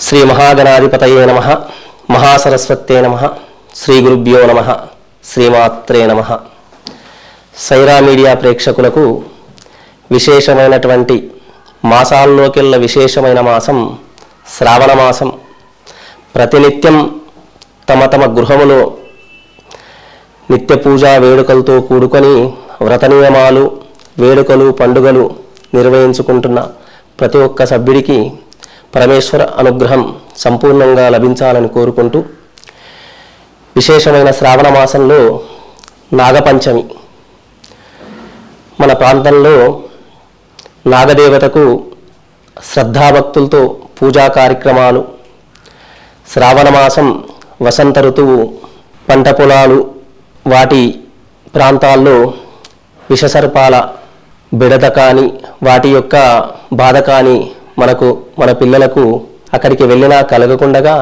శ్రీ మహాగణాధిపతయే నమ మహాసరస్వత్యే నమ శ్రీ గురుభ్యో నమ శ్రీమాత్రే నమ. సైరా మీడియా ప్రేక్షకులకు విశేషమైనటువంటి మాసాల్లోకెళ్ళ విశేషమైన మాసం శ్రావణ మాసం. ప్రతినిత్యం తమ తమ గృహములో నిత్య పూజా వేడుకలతో కూడుకొని వ్రత నియమాలు వేడుకలు పండుగలు నిర్వహించుకుంటున్న ప్రతి ఒక్క సభ్యుడికి పరమేశ్వర అనుగ్రహం సంపూర్ణంగా లభించాలని కోరుకుంటూ విశేషమైన శ్రావణ మాసంలో నాగపంచమి. మన ప్రాంతంలో నాగదేవతకు శ్రద్ధాభక్తులతో పూజా కార్యక్రమాలు శ్రావణ మాసం వసంత ఋతువు పంట పొలాలు వాటి ప్రాంతాల్లో విషసర్పాల బిడత కానీ వాటి యొక్క బాధ కానీ మనకు మన పిల్లలకు అక్కడికి వెళ్ళినా కలగకుండగా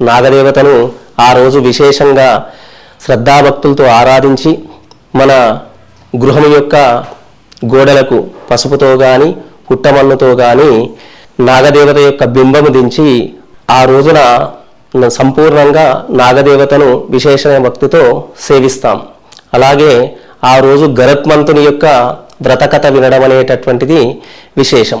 నాగదేవతను ఆ రోజు విశేషంగా శ్రద్ధాభక్తులతో ఆరాధించి మన గృహం యొక్క గోడలకు పసుపుతో కానీ పుట్టమన్నుతో కానీ నాగదేవత యొక్క బింబము దించి ఆ రోజున సంపూర్ణంగా నాగదేవతను విశేషమైన భక్తితో సేవిస్తాం. అలాగే ఆ రోజు గరత్మంతుని యొక్క వ్రతకథ వినడం అనేటటువంటిది విశేషం.